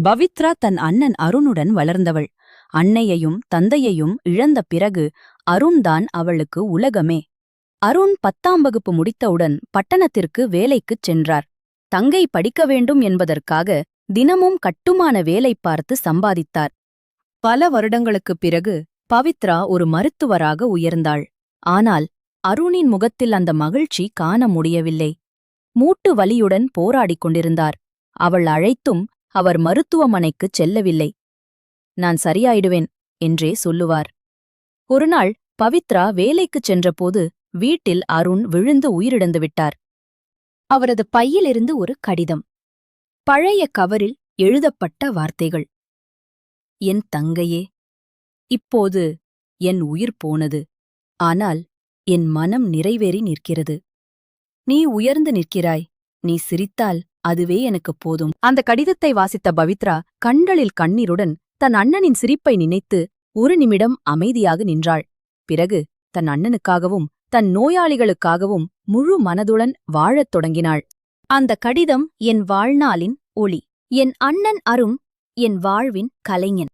பவித்ரா தன் அண்ணன் அருணுடன் வளர்ந்தவள். அன்னையையும் தந்தையையும் இழந்த பிறகு அருண்தான் அவளுக்கு உலகமே. அருண் பத்தாம் வகுப்பு முடித்தவுடன் பட்டணத்திற்கு வேலைக்குச் சென்றார். தங்கை படிக்க வேண்டும் என்பதற்காக தினமும் கட்டுமான வேலை பார்த்து சம்பாதித்தார். பல வருடங்களுக்குப் பிறகு பவித்ரா ஒரு மருத்துவராக உயர்ந்தாள். ஆனால் அருணின் முகத்தில் அந்த மகிழ்ச்சி காண முடியவில்லை. மூட்டு வலியுடன் போராடிக் கொண்டிருந்தார். அவள் அழைத்தும் அவர் மருத்துவமனைக்குச் செல்லவில்லை. நான் சரியாயிடுவேன் என்றே சொல்லுவார். ஒருநாள் பவித்ரா வேலைக்குச் சென்றபோது வீட்டில் அருண் விழுந்து உயிரிழந்து விட்டார். அவரது பையிலிருந்து ஒரு கடிதம். பழைய கவரில் எழுதப்பட்ட வார்த்தைகள். என் தங்கையே இப்போது என் உயிர் போனது. ஆனால் என் மனம் நிறைவேறி நிற்கிறது. நீ உயர்ந்து நிற்கிறாய். நீ சிரித்தால் அதுவே எனக்குப் போதும். அந்த கடிதத்தை வாசித்த பவித்ரா கண்களில் கண்ணீருடன் தன் அண்ணனின் சிரிப்பை நினைத்து ஒரு நிமிடம் அமைதியாக நின்றாள். பிறகு தன் அண்ணனுக்காகவும் தன் நோயாளிகளுக்காகவும் முழு மனதுடன் வாழத் தொடங்கினாள். அந்த கடிதம் என் வாழ்நாளின் ஒளி. என் அண்ணன் அருண் என் வாழ்வின் கலைஞன்.